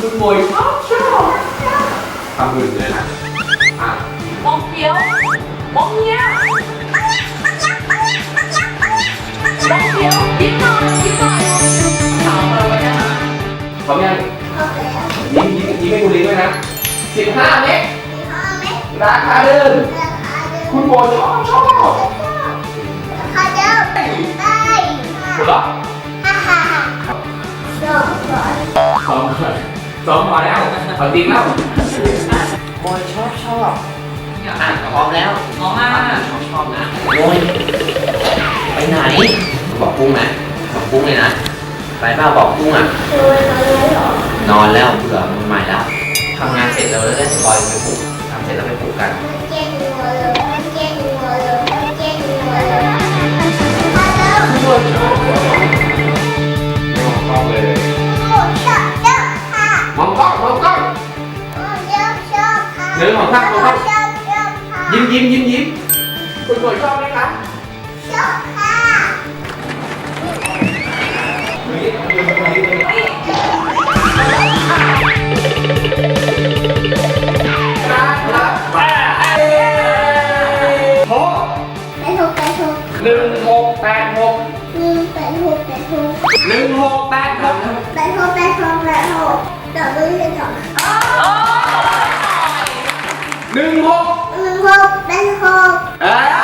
คุณโบยชอบชอบทำอื่นเลยนะอะมองเขียวมองเงี้ยมองเขียวยิ้มหน่อยยิ้มหน่อยถามเราเนี่ยพร้อมยังยิ้มยิ้มยิ้มให้คุณลิงด้วยนะสิบห้าเมตรราคาเดิมคุณโบชอบชอบหัวเราะซ้อมก่อน ซ้อมพอแล้วเอาจริงแล้วโอยชอบชอบอะพร้อมแล้วออกมาชอบชอบนะโอยไปไหน บอกกุ้งนะบอกกุ้งเลยนะไปเปล่าบอกกุ้งอะนอนแล้วเผื่อมันใหม่แล้วทำงานเสร็จเราจะได้สปอยไปปลุกทำเสร็จแล้วไปปลุกกัน ยิ้มยิ้มยิ้มยิ้มคุณโบชอบไหมคะครับแปดหกหนึ่งหกแปดหกหนึ่งหกแปดหกหนึ่งหกเอ้ đừng một đừng một đánh hộp à.